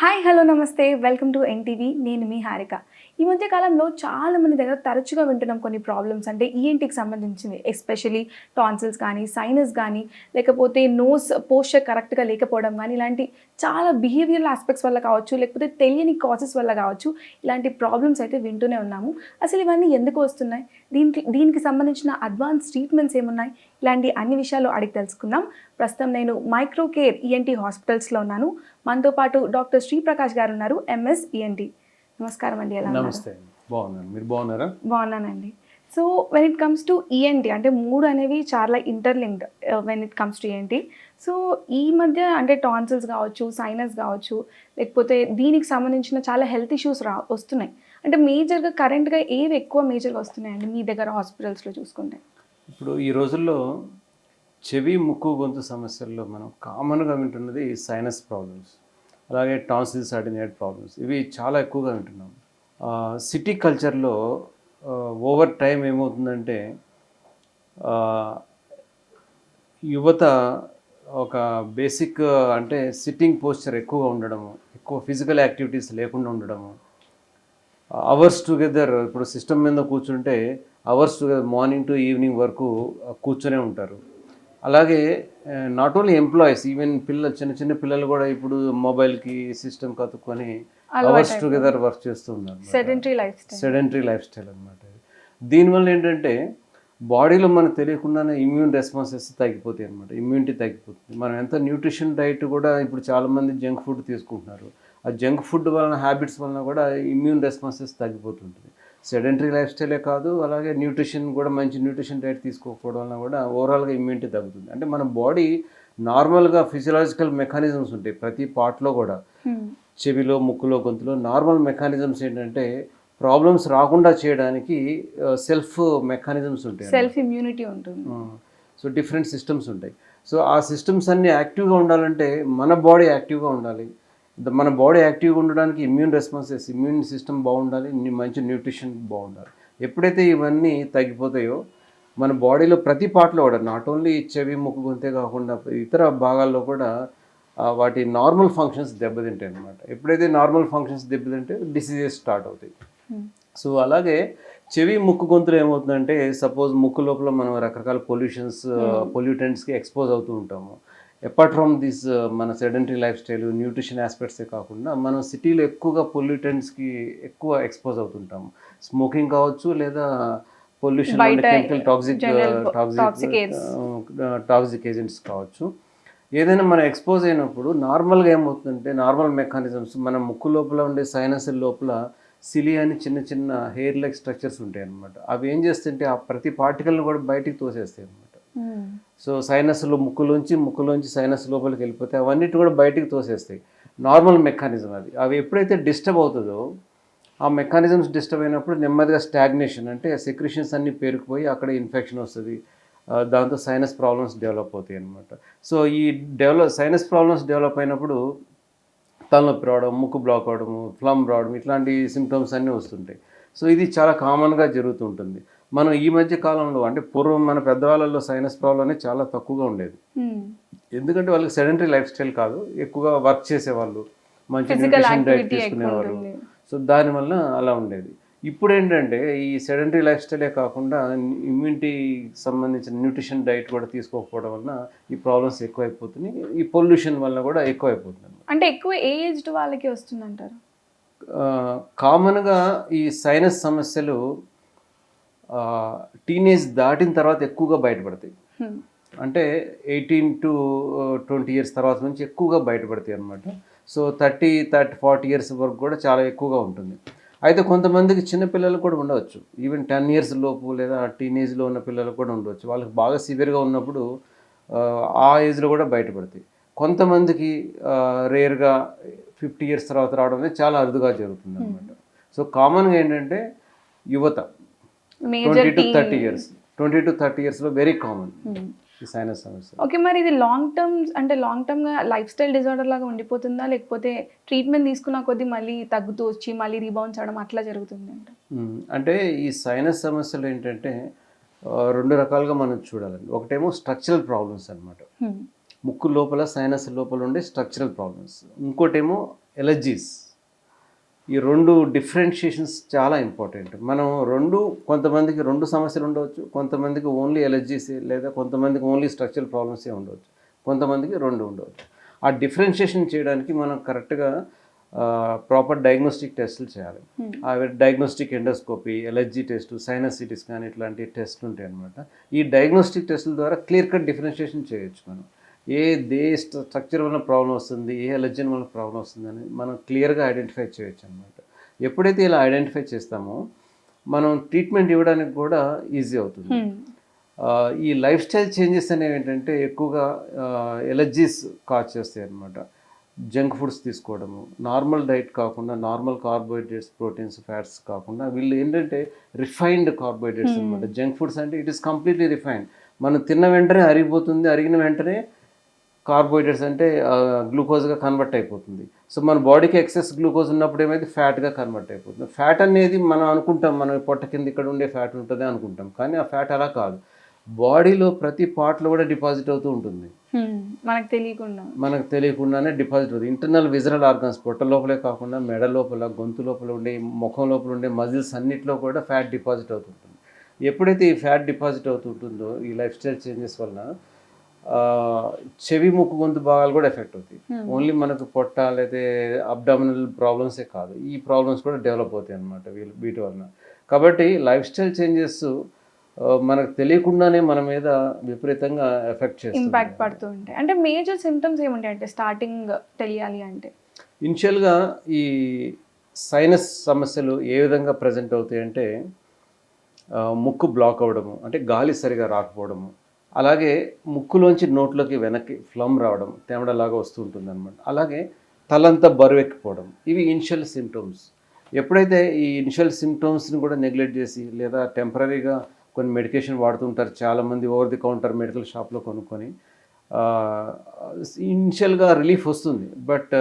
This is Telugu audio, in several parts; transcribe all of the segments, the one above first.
హాయ్ హలో నమస్తే. వెల్కమ్ టు ఎన్టీవీ నేను మీ హారిక. ఈ మధ్య కాలంలో చాలా మంది దగ్గర తరచుగా వింటున్నాం కొన్ని ప్రాబ్లమ్స్ అంటే ఈఎన్టీకి సంబంధించింది ఎస్పెషలీ టాన్సిల్స్ కానీ సైనస్ కానీ లేకపోతే నోస్ పోస్చర్ కరెక్ట్గా లేకపోవడం కానీ ఇలాంటి చాలా బిహేవియరల్ ఆస్పెక్ట్స్ వల్ల కావచ్చు లేకపోతే తెలియని కాసెస్ వల్ల కావచ్చు ఇలాంటి ప్రాబ్లమ్స్ అయితే వింటూనే ఉన్నాము. అసలు ఇవన్నీ ఎందుకు వస్తున్నాయి? దీనికి దీనికి సంబంధించిన అడ్వాన్స్ ట్రీట్మెంట్స్ ఏమున్నాయి? ఇలాంటి అన్ని విషయాలు అడిగి తెలుసుకుందాం. ప్రస్తుతం నేను మైక్రో కేర్ ఈఎన్టీ హాస్పిటల్స్లో ఉన్నాను. మనతో పాటు డాక్టర్ శ్రీప్రకాష్ గారు ఉన్నారు ఎంఎస్ ఈఎన్టీ నమస్కారం అండి ఎలా నమస్తే బాగున్నాను. మీరు బాగున్నారా? బాగున్నానండి. So when it comes to ENT అంటే మూడు అనేవి చాలా interlinked when it comes to ENT so ఈ మధ్య అంటే టాన్సిల్స్ కావచ్చు సైనస్ కావచ్చు లేకపోతే దీనికి సంబంధించిన చాలా హెల్త్ ఇష్యూస్ రా వస్తున్నాయి. అంటే మేజర్గా కరెంట్గా ఏవి ఎక్కువ మేజర్గా వస్తున్నాయండి మీ దగ్గర హాస్పిటల్స్లో చూసుకుంటే? ఇప్పుడు ఈ రోజుల్లో చెవి ముక్కు గొంతు సమస్యల్లో మనం కామన్గా వింటున్నది సైనస్ ప్రాబ్లమ్స్. అలాగే టాన్సిల్స్ అడినేట్ ప్రాబ్లమ్స్. ఇవి చాలా ఎక్కువగా వింటున్నాం. సిటీ కల్చర్లో ఓవర్ టైం ఏమవుతుందంటే యువత ఒక బేసిక్ అంటే సిట్టింగ్ పోస్చర్ ఎక్కువగా ఉండడము ఎక్కువ ఫిజికల్ యాక్టివిటీస్ లేకుండా ఉండడము. అవర్స్ టుగెదర్ ఇప్పుడు సిస్టమ్ మీద కూర్చుంటే hours together morning to evening వరకు కూర్చొనే ఉంటారు. అలాగే నాట్ ఓన్లీ ఎంప్లాయీస్ ఈవెన్ పిల్లలు చిన్న చిన్న పిల్లలు కూడా ఇప్పుడు మొబైల్కి సిస్టమ్ కతుక్కొని అవర్స్ టుగెదర్ వర్క్ చేస్తూ ఉన్నారు sedentary lifestyle sedentary lifestyle అనమాట దీనివల్ల ఏంటంటే బాడీలో మనకు తెలియకుండానే ఇమ్యూన్ రెస్పాన్సెస్ తగ్గిపోతాయి అనమాట ఇమ్యూనిటీ తగ్గిపోతుంది. మనం ఎంత న్యూట్రిషన్ డైట్ కూడా ఇప్పుడు చాలామంది జంక్ ఫుడ్ తీసుకుంటున్నారు. ఆ జంక్ ఫుడ్ వలన హ్యాబిట్స్ వలన కూడా ఇమ్యూన్ రెస్పాన్సెస్ తగ్గిపోతుంటుంది. సెడెంటరీ లైఫ్ స్టైలే కాదు అలాగే న్యూట్రిషన్ కూడా మంచి న్యూట్రిషన్ డైట్ తీసుకోకపోవడం వలన కూడా ఓవరాల్గా ఇమ్యూనిటీ తగ్గుతుంది. అంటే మన బాడీ నార్మల్గా ఫిజియలాజికల్ మెకానిజమ్స్ ఉంటాయి ప్రతి పార్ట్లో కూడా. చెవిలో ముక్కులో గొంతులో నార్మల్ మెకానిజమ్స్ ఏంటంటే ప్రాబ్లమ్స్ రాకుండా చేయడానికి సెల్ఫ్ మెకానిజమ్స్ ఉంటాయి సెల్ఫ్ ఇమ్యూనిటీ ఉంటుంది. సో డిఫరెంట్ సిస్టమ్స్ ఉంటాయి. సో ఆ సిస్టమ్స్ అన్నీ యాక్టివ్గా ఉండాలంటే మన బాడీ యాక్టివ్గా ఉండాలి. మన బాడీ యాక్టివ్గా ఉండడానికి ఇమ్యూన్ రెస్పాన్సెస్ ఇమ్యూన్ సిస్టమ్ బాగుండాలి మంచి న్యూట్రిషన్ బాగుండాలి. ఎప్పుడైతే ఇవన్నీ తగ్గిపోతాయో మన బాడీలో ప్రతి పార్ట్లో కూడా నాట్ ఓన్లీ చెవి ముక్కు గొంతే కాకుండా ఇతర భాగాల్లో కూడా వాటి నార్మల్ ఫంక్షన్స్ దెబ్బతింటాయి అనమాట ఎప్పుడైతే నార్మల్ ఫంక్షన్స్ దెబ్బతింటే డిసీజెస్ స్టార్ట్ అవుతాయి. సో అలాగే చెవి ముక్కు గొంతులు ఏమవుతుందంటే సపోజ్ ముక్కు లోపల మనం రకరకాల పొల్యూషన్స్ పొల్యూటెంట్స్కి ఎక్స్పోజ్ అవుతూ ఉంటాము. అపార్ట్ ఫ్రమ్ దిస్ మన సెడెంటరీ లైఫ్ స్టైల్ న్యూట్రిషన్ ఆస్పెక్ట్సే కాకుండా మనం సిటీలో ఎక్కువగా పొల్యూటెంట్స్కి ఎక్కువ ఎక్స్పోజ్ అవుతుంటాము స్మోకింగ్ కావచ్చు లేదా pollution chemical toxic toxic. Toxic agents కావచ్చు. ఏదైనా మనం ఎక్స్పోజ్ అయినప్పుడు నార్మల్గా ఏమవుతుందంటే నార్మల్ మెకానిజమ్స్ మన ముక్కు లోపల ఉండే సైనస్ లోపల సిలి అని చిన్న చిన్న హెయిర్ లైక్ స్ట్రక్చర్స్ ఉంటాయి అన్నమాట. అవి ఏం చేస్తుంటే ఆ ప్రతి పార్టికల్ని కూడా బయటికి తోసేస్తాయి అన్నమాట. సో సైనస్లో ముక్కులోంచి ముక్కులోంచి సైనస్ లోపలికి వెళ్ళిపోతే అవన్నిటి కూడా బయటికి తోసేస్తాయి. నార్మల్ మెకానిజం అది. అవి ఎప్పుడైతే డిస్టర్బ్ అవుతుందో ఆ మెకానిజమ్స్ డిస్టర్బ్ అయినప్పుడు నెమ్మదిగా స్టాగ్నేషన్ అంటే సెక్రిషన్స్ అన్నీ పేరుకుపోయి అక్కడ ఇన్ఫెక్షన్ వస్తుంది. దాంతో సైనస్ ప్రాబ్లమ్స్ డెవలప్ అవుతాయి అన్నమాట. సో ఈ డెవలప్ సైనస్ ప్రాబ్లమ్స్ డెవలప్ అయినప్పుడు తలనొప్పి రావడం ముక్కు బ్లాక్ అవడము ఫ్లమ్ రావడం ఇట్లాంటి సిమ్టమ్స్ అన్నీ వస్తుంటాయి. సో ఇది చాలా కామన్గా జరుగుతుంటుంది. మనం ఈ మధ్య కాలంలో అంటే పూర్వం మన పెద్దవాళ్ళలో సైనస్ ప్రాబ్లం అనేది చాలా తక్కువగా ఉండేది. ఎందుకంటే వాళ్ళకి సెడెంటరీ లైఫ్ స్టైల్ కాదు. ఎక్కువగా వర్క్ చేసేవాళ్ళు. మంచి న్యూట్రిషన్ డైట్ తీసుకునేవాళ్ళు. సో దానివల్ల అలా ఉండేది. ఇప్పుడు ఏంటంటే ఈ సెడెంటరీ లైఫ్ స్టైలే కాకుండా ఇమ్యూనిటీ సంబంధించిన న్యూట్రిషన్ డైట్ కూడా తీసుకోకపోవడం వలన ఈ ప్రాబ్లమ్స్ ఎక్కువైపోతున్నాయి. ఈ పొల్యూషన్ వల్ల కూడా ఎక్కువైపోతుంది అంటే ఎక్కువ ఏ ఏజ్డ్ వాళ్ళకి వస్తుందంటారు? కామన్గా ఈ సైనస్ సమస్యలు టీనేజ్ దాటిన తర్వాత ఎక్కువగా బయటపడతాయి. అంటే ఎయిటీన్ టు ట్వంటీ ఇయర్స్ తర్వాత నుంచి ఎక్కువగా బయటపడతాయి అనమాట so thirty thirty forty years వరకు కూడా చాలా ఎక్కువగా ఉంటుంది. అయితే కొంతమందికి చిన్న పిల్లలు కూడా ఉండవచ్చు. ఈవెన్ టెన్ ఇయర్స్ లోపు లేదా టీనేజ్లో ఉన్న పిల్లలు కూడా ఉండవచ్చు. వాళ్ళకి బాగా సివియర్గా ఉన్నప్పుడు ఆ, ఏజ్లో కూడా బయటపడతాయి. కొంతమందికి రేర్గా ఫిఫ్టీ ఇయర్స్ తర్వాత రావడం అనేది చాలా అరుదుగా జరుగుతుంది అనమాట సో కామన్గా ఏంటంటే యువత twenty to thirty years twenty to thirty ఇయర్స్లో వెరీ కామన్ ఓకే మరి ఇది లాంగ్ టర్మ్ అంటే లాంగ్ టర్మ్గా లైఫ్ స్టైల్ డిజార్డర్ లాగా ఉండిపోతుందా? లేకపోతే ట్రీట్మెంట్ తీసుకున్న కొద్దీ మళ్ళీ తగ్గుతూ వచ్చి మళ్ళీ రీబౌన్స్ అవడం అట్లా జరుగుతుంది అంట. అంటే ఈ సైనస్ సమస్యలు ఏంటంటే రెండు రకాలుగా మనం చూడాలండి. ఒకటేమో స్ట్రక్చరల్ ప్రాబ్లమ్స్ అన్నమాట. ముక్కు లోపల సైనస్ లోపల ఉండే స్ట్రక్చరల్ ప్రాబ్లమ్స్ ఇంకోటేమో ఎలర్జీస్ ఈ రెండు డిఫరెన్షియేషన్స్ చాలా ఇంపార్టెంట్. మనం రెండు కొంతమందికి రెండు సమస్యలు ఉండవచ్చు కొంతమందికి ఓన్లీ ఎలర్జీస్ లేదా కొంతమందికి ఓన్లీ స్ట్రక్చరల్ ప్రాబ్లమ్సే ఉండవచ్చు కొంతమందికి రెండు ఉండవచ్చు. ఆ డిఫరెన్షియేషన్ చేయడానికి మనం కరెక్ట్గా ప్రాపర్ డయాగ్నోస్టిక్ టెస్టులు చేయాలి. ఆ diagnostic endoscopy allergy test sinus CTs కానీ ఇట్లాంటి టెస్ట్లు ఉంటాయి అనమాట ఈ డయాగ్నోస్టిక్ టెస్టుల ద్వారా క్లియర్ కట్ డిఫరెన్షియేషన్ చేయొచ్చు మనం. ఏ దే స్ట్రక్చర్ వల్ల ప్రాబ్లం వస్తుంది ఏ ఎలర్జన్ వల్ల ప్రాబ్లం వస్తుంది అని మనం క్లియర్గా ఐడెంటిఫై చేయొచ్చు అనమాట ఎప్పుడైతే ఇలా ఐడెంటిఫై చేస్తామో మనం ట్రీట్మెంట్ ఇవ్వడానికి కూడా ఈజీ అవుతుంది. Hmm. ఈ లైఫ్ స్టైల్ చేంజెస్ అనేవి ఏంటంటే ఎక్కువగా ఎలర్జీస్ కాజ్ చేస్తాయి అన్నమాట. జంక్ ఫుడ్స్ తీసుకోవడము నార్మల్ డైట్ కాకుండా నార్మల్ కార్బోహైడ్రేట్స్ ప్రోటీన్స్ ఫ్యాట్స్ కాకుండా వీళ్ళు ఏంటంటే రిఫైన్డ్ కార్బోహైడ్రేట్స్ అనమాట జంక్ ఫుడ్స్ అంటే ఇట్ ఈస్ కంప్లీట్లీ రిఫైన్డ్ మనం తిన్న వెంటనే అరిగిపోతుంది అరిగిన వెంటనే కార్బోహైడ్రేట్స్ అంటే గ్లూకోజ్గా కన్వర్ట్ అయిపోతుంది. సో మన బాడీకి ఎక్సెస్ గ్లూకోజ్ ఉన్నప్పుడు ఏమైతే ఫ్యాట్గా కన్వర్ట్ అయిపోతుంది. ఫ్యాట్ అనేది మనం అనుకుంటాం మనం పొట్ట కింద ఇక్కడ ఉండే ఫ్యాట్ ఉంటుంది అనుకుంటాం. కానీ ఆ ఫ్యాట్ అలా కాదు. బాడీలో ప్రతి పార్ట్లో కూడా డిపాజిట్ అవుతూ ఉంటుంది. మనకు తెలియకుండా. మనకు తెలియకుండానే డిపాజిట్ అవుతుంది. ఇంటర్నల్ విజరల్ ఆర్గన్స్ పొట్ట లోపలే కాకుండా మెడ లోపల గొంతు లోపల ఉండే ముఖం లోపల ఉండే మజిల్స్ అన్నిట్లో కూడా ఫ్యాట్ డిపాజిట్ అవుతుంటుంది. ఎప్పుడైతే ఈ ఫ్యాట్ డిపాజిట్ అవుతుంటుందో ఈ లైఫ్ స్టైల్ చేంజెస్ వలన చెవి ముక్కు గొంతు భాగాలు కూడా ఎఫెక్ట్ అవుతాయి. Hmm. ఓన్లీ మనకు పొట్ట లేదా అబ్డామినల్ ప్రాబ్లమ్సే కాదు. ఈ ప్రాబ్లమ్స్ కూడా డెవలప్ అవుతాయి అన్నమాట వీళ్ళు వీటి వలన. కాబట్టి లైఫ్ స్టైల్ చేంజెస్ మనకు తెలియకుండానే మన మీద విపరీతంగా ఎఫెక్ట్ చేస్తుంది. ఇంపాక్ట్ పడుతూ ఉంటాయి. అంటే మేజర్ సిమ్టమ్స్ ఏముంటాయి అంటే స్టార్టింగ్ తెలియాలి అంటే? ఇనిషియల్గా ఈ సైనస్ సమస్యలు ఏ విధంగా ప్రజెంట్ అవుతాయి అంటే ముక్కు బ్లాక్ అవ్వడము అంటే గాలి సరిగా రాకపోవడము అలాగే ముక్కులోంచి నోట్లోకి వెనక్కి ఫ్లమ్ రావడం తేమడలాగా వస్తూ ఉంటుంది అనమాట అలాగే తలంతా బరువెక్కిపోవడం ఇవి ఇనిషియల్ సిమ్టమ్స్ ఎప్పుడైతే ఈ ఇనిషియల్ సిమ్టమ్స్ని కూడా నెగ్లెక్ట్ చేసి లేదా టెంపరీగా కొన్ని మెడికేషన్ వాడుతుంటారు చాలామంది ఓవర్ ది కౌంటర్ మెడికల్ షాప్లో కొనుక్కొని ఇనిషియల్గా రిలీఫ్ వస్తుంది. బట్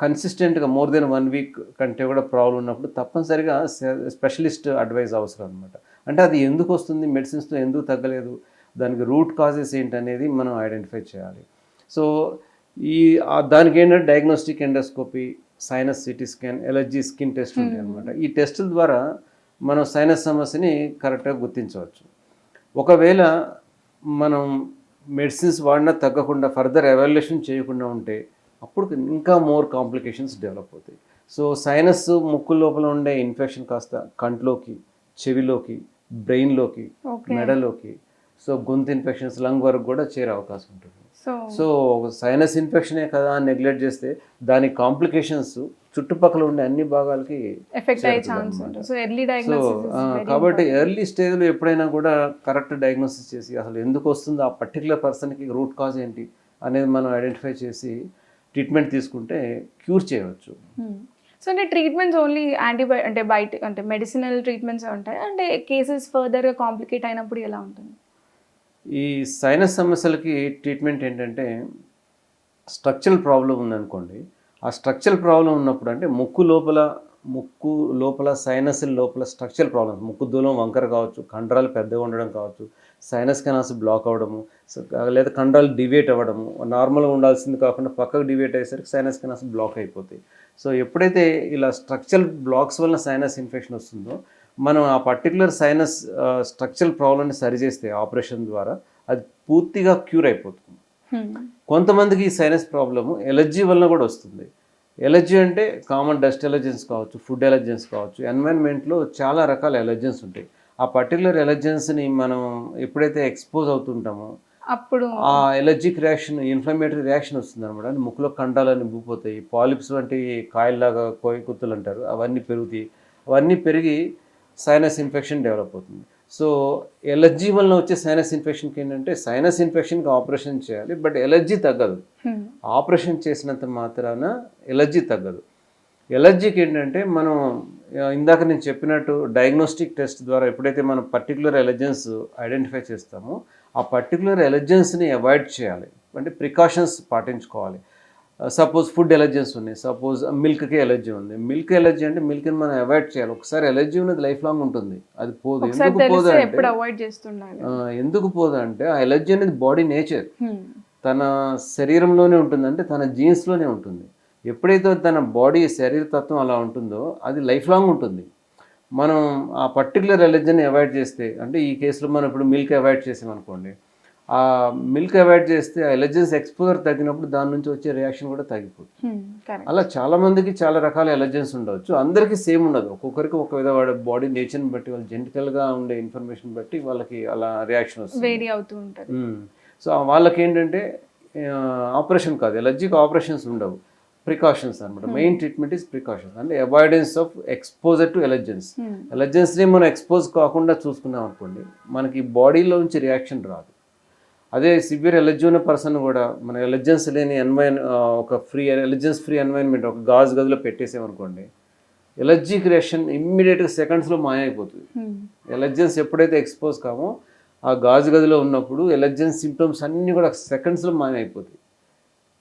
కన్సిస్టెంట్గా మోర్ దెన్ వన్ వీక్ కంటే కూడా ప్రాబ్లం ఉన్నప్పుడు తప్పనిసరిగా స్పెషలిస్ట్ అడ్వైజ్ అవసరం అనమాట అంటే అది ఎందుకు వస్తుంది మెడిసిన్స్తో ఎందుకు తగ్గలేదు దానికి రూట్ కాజెస్ ఏంటనేది మనం ఐడెంటిఫై చేయాలి. సో ఈ దానికి ఏంటంటే diagnostic endoscopy sinus CT scan allergy skin test ఉంటాయి అనమాట ఈ టెస్టుల ద్వారా మనం సైనస్ సమస్యని కరెక్ట్గా గుర్తించవచ్చు. ఒకవేళ మనం మెడిసిన్స్ వాడినా తగ్గకుండా ఫర్దర్ ఎవాల్యుయేషన్ చేయకుండా ఉంటే అప్పుడు ఇంకా మోర్ కాంప్లికేషన్స్ డెవలప్ అవుతాయి. సో సైనస్ ముక్కు లోపల ఉండే ఇన్ఫెక్షన్ కాస్త కంట్లోకి చెవిలోకి బ్రెయిన్లోకి మెడలోకి సో గొంతు ఇన్ఫెక్షన్స్ లంగ్ వరకు కూడా చేరే అవకాశం ఉంటుంది. సో సైనస్ ఇన్ఫెక్షనే కదా అని నెగ్లెక్ట్ చేస్తే దాని కాంప్లికేషన్స్ చుట్టుపక్కల ఉండే అన్ని భాగాలకి ఎఫెక్ట్ అయ్యే ఛాన్స్ సో ఎర్లీ డయాగ్నోసిస్ కాబట్టి ఎర్లీ స్టేజ్లో ఎప్పుడైనా కూడా కరెక్ట్ డయాగ్నోసిస్ చేసి అసలు ఎందుకు వస్తుందో ఆ పర్టికులర్ పర్సన్కి రూట్ కాజ్ ఏంటి అనేది మనం ఐడెంటిఫై చేసి ట్రీట్మెంట్ తీసుకుంటే క్యూర్ చేయవచ్చు. So Hmm. అంటే ట్రీట్మెంట్స్ ఓన్లీ యాంటీబయో అంటే బయట అంటే మెడిసినల్ ట్రీట్మెంట్స్ ఉంటాయి? అంటే కేసెస్ ఫర్దర్గా కాంప్లికేట్ అయినప్పుడు ఎలా ఉంటుంది? ఈ సైనస్ సమస్యలకి ట్రీట్మెంట్ ఏంటంటే స్ట్రక్చరల్ ప్రాబ్లం ఉందనుకోండి. ఆ స్ట్రక్చరల్ ప్రాబ్లం ఉన్నప్పుడు అంటే ముక్కు లోపల ముక్కు లోపల సైనస్ లోపల స్ట్రక్చరల్ ప్రాబ్లమ్స్ ముక్కు దూలం వంకర కావచ్చు కండరాలు పెద్దగా ఉండడం కావచ్చు సైనస్ కెనాల్స్ బ్లాక్ అవ్వడము సో, లేదా కండరాలు డివేట్ అవ్వడము నార్మల్గా ఉండాల్సింది కాకుండా పక్కకు డివేట్ అయ్యేసరికి సైనస్ కెనాల్స్ బ్లాక్ అయిపోతాయి. సో ఎప్పుడైతే ఇలా స్ట్రక్చరల్ బ్లాక్స్ వలన సైనస్ ఇన్ఫెక్షన్ వస్తుందో మనం ఆ పర్టికులర్ సైనస్ స్ట్రక్చరల్ ప్రాబ్లమ్ని సరిచేస్తే ఆపరేషన్ ద్వారా అది పూర్తిగా క్యూర్ అయిపోతుంది. Hmm. కొంతమందికి ఈ సైనస్ ప్రాబ్లము ఎలర్జీ వలన కూడా వస్తుంది. ఎలర్జీ అంటే కామన్ డస్ట్ ఎలర్జెన్స్ కావచ్చు ఫుడ్ ఎలర్జెన్స్ కావచ్చు ఎన్వైరన్మెంట్లో చాలా రకాల ఎలర్జెన్స్ ఉంటాయి. ఆ పర్టికులర్ ఎలర్జెన్స్ని మనం ఎప్పుడైతే ఎక్స్పోజ్ అవుతుంటామో అప్పుడు ఆ ఎలర్జిక్ రియాక్షన్ ఇన్ఫ్లమేటరీ రియాక్షన్ వస్తుంది అనమాట అంటే ముక్కులో కండాలన్నీ ఊపోతాయి పాలిప్స్ వంటి కాయల్లాగా కోయి కుత్తులు అంటారు అవన్నీ పెరుగుతాయి. అవన్నీ పెరిగి సైనస్ ఇన్ఫెక్షన్ డెవలప్ అవుతుంది. సో ఎలర్జీ వలన వచ్చే సైనస్ ఇన్ఫెక్షన్కి ఏంటంటే సైనస్ ఇన్ఫెక్షన్కి ఆపరేషన్ చేయాలి బట్ ఎలర్జీ తగ్గదు. Hmm. ఆపరేషన్ చేసినంత మాత్రాన ఎలర్జీ తగ్గదు. ఎలర్జీకి ఏంటంటే మనం ఇందాక నేను చెప్పినట్టు డయాగ్నోస్టిక్ టెస్ట్ ద్వారా ఎప్పుడైతే మనం పర్టికులర్ ఎలర్జెన్స్ ఐడెంటిఫై చేస్తామో ఆ పర్టికులర్ ఎలర్జెన్స్ని అవాయిడ్ చేయాలి. అంటే ప్రికాషన్స్ పాటించుకోవాలి. సపోజ్ ఫుడ్ ఎలర్జెన్స్ ఉన్నాయి సపోజ్ మిల్క్కి ఎలర్జీ ఉంది. మిల్క్ ఎలర్జీ అంటే మిల్క్ని మనం అవాయిడ్ చేయాలి. ఒకసారి ఎలర్జీ ఉన్నది లైఫ్ లాంగ్ ఉంటుంది. అది పోదు. ఎందుకు పోదు అంటే ఎందుకు పోదు అంటే ఆ ఎలర్జీ అనేది బాడీ నేచర్. తన శరీరంలోనే ఉంటుంది అంటే తన జీన్స్లోనే ఉంటుంది. ఎప్పుడైతే తన బాడీ శరీర తత్వం అలా ఉంటుందో అది లైఫ్ లాంగ్ ఉంటుంది. మనం ఆ పర్టికులర్ ఎలర్జీని అవాయిడ్ చేస్తే అంటే ఈ కేసులో మనం ఇప్పుడు మిల్క్ అవాయిడ్ చేసామనుకోండి ఆ మిల్క్ అవాయిడ్ చేస్తే ఆ ఎలర్జెన్స్ ఎక్స్పోజర్ తగ్గినప్పుడు దాని నుంచి వచ్చే రియాక్షన్ కూడా తగ్గిపోతుంది. అలా చాలా మందికి చాలా రకాల ఎలర్జెన్స్ ఉండవచ్చు. అందరికీ సేమ్ ఉండదు. ఒక్కొక్కరికి ఒక విధ వాడి బాడీ నేచర్ని బట్టి వాళ్ళ జెనటికల్గా ఉండే ఇన్ఫర్మేషన్ బట్టి వాళ్ళకి అలా రియాక్షన్ వస్తుంది. అవుతూ ఉంటుంది. సో వాళ్ళకి ఏంటంటే ఆపరేషన్ కాదు. ఎలర్జీకి ఆపరేషన్స్ ఉండవు. ప్రికాషన్స్ అనమాట మెయిన్ ట్రీట్మెంట్ ఇస్ ప్రికాషన్స్. అంటే avoidance of exposure to allergens. ఎలర్జెన్స్ని మనం ఎక్స్పోజ్ కాకుండా చూసుకున్నాం అనుకోండి మనకి బాడీలో నుంచి రియాక్షన్ రాదు. అదే సివియర్ ఎలర్జీ ఉన్న పర్సన్ కూడా మన ఎలర్జెన్స్ లేని ఎన్వైన్ ఒక ఫ్రీ ఎలర్జెన్స్ ఫ్రీ ఎన్వైరన్మెంట్ ఒక గాజు గదిలో పెట్టేసామనుకోండి ఎలర్జీ క్రియేషన్ ఇమ్మీడియట్గా సెకండ్స్లో మాయమైపోతుంది. ఎలర్జెన్స్ ఎప్పుడైతే ఎక్స్పోజ్ కామో ఆ గాజు గదిలో ఉన్నప్పుడు ఎలర్జెన్స్ సిమ్టమ్స్ అన్నీ కూడా సెకండ్స్లో మాయమైపోతాయి.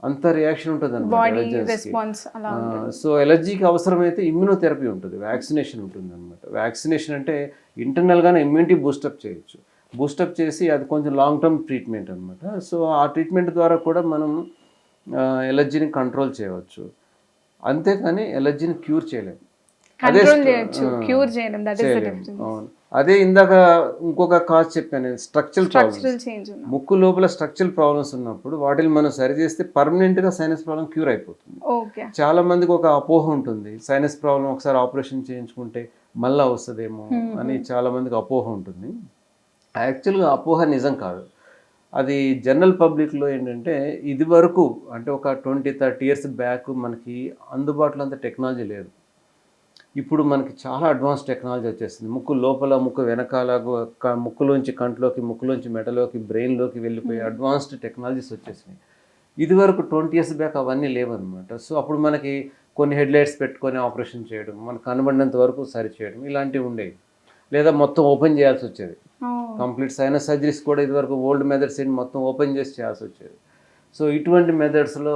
అంత రియాక్షన్ ఉంటుంది. అనమాట సో ఎలర్జీకి అవసరమైతే ఇమ్యూనోథెరపీ ఉంటుంది వ్యాక్సినేషన్ ఉంటుంది అనమాట వ్యాక్సినేషన్ అంటే ఇంటర్నల్గానే ఇమ్యూనిటీ బూస్టప్ చేయొచ్చు. బూస్టప్ చేసి అది కొంచెం లాంగ్ టర్మ్ ట్రీట్మెంట్ అనమాట సో ఆ ట్రీట్మెంట్ ద్వారా కూడా మనం ఎలర్జీని కంట్రోల్ చేయవచ్చు. అంతేకాని ఎలర్జీని క్యూర్ చేయలేము అదే క్యూర్ చేయలేము. అవును. అదే ఇందాక ఇంకొక కాజ్ చెప్పాను స్ట్రక్చరల్ ప్రాబ్లమ్స్ ముక్కు లోపల స్ట్రక్చరల్ ప్రాబ్లమ్స్ ఉన్నప్పుడు వాటిని మనం సరి చేస్తే పర్మనెంట్గా సైనస్ ప్రాబ్లం క్యూర్ అయిపోతుంది. చాలా మందికి ఒక అపోహ ఉంటుంది. సైనస్ ప్రాబ్లం ఒకసారి ఆపరేషన్ చేయించుకుంటే మళ్ళా వస్తుందేమో అని చాలా మందికి అపోహ ఉంటుంది. యాక్చువల్గా అపోహ నిజం కాదు. అది జనరల్ పబ్లిక్లో ఏంటంటే ఇది వరకు అంటే ఒక ట్వంటీ థర్టీ ఇయర్స్ బ్యాక్ మనకి అందుబాటులో అంత టెక్నాలజీ లేదు. ఇప్పుడు మనకి చాలా అడ్వాన్స్ టెక్నాలజీ వచ్చేసింది. ముక్కు లోపల ముక్కు వెనకాల ముక్కులోంచి కంట్లోకి ముక్కులోంచి మెడలోకి బ్రెయిన్లోకి వెళ్ళిపోయి అడ్వాన్స్డ్ టెక్నాలజీస్ వచ్చేసినాయి. ఇది వరకు ట్వంటీ ఇయర్స్ బ్యాక్ అవన్నీ లేవన్నమాట. సో అప్పుడు మనకి కొన్ని హెడ్లైట్స్ పెట్టుకొని ఆపరేషన్ చేయడం మనకు కనబడినంత వరకు సరి చేయడం ఇలాంటివి ఉండేవి. లేదా మొత్తం ఓపెన్ చేయాల్సి వచ్చేది. కంప్లీట్ సైనస్ సర్జరీస్ కూడా ఇదివరకు ఓల్డ్ మెథడ్స్ ఏంటి మొత్తం ఓపెన్ చేసి చేయాల్సి వచ్చేది. సో ఇటువంటి మెథడ్స్లో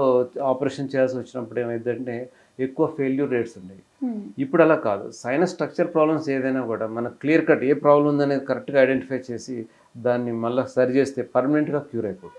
ఆపరేషన్ చేయాల్సి వచ్చినప్పుడు ఏమైందంటే ఎక్కువ ఫెయిల్యూర్ రేట్స్ ఉండేవి. ఇప్పుడు అలా కాదు. సైనస్ స్ట్రక్చర్ ప్రాబ్లమ్స్ ఏదైనా కూడా మనకు క్లియర్ కట్ ఏ ప్రాబ్లం ఉందనేది కరెక్ట్గా ఐడెంటిఫై చేసి దాన్ని మళ్ళీ సరి చేస్తే పర్మనెంట్గా క్యూర్ అయిపోతుంది.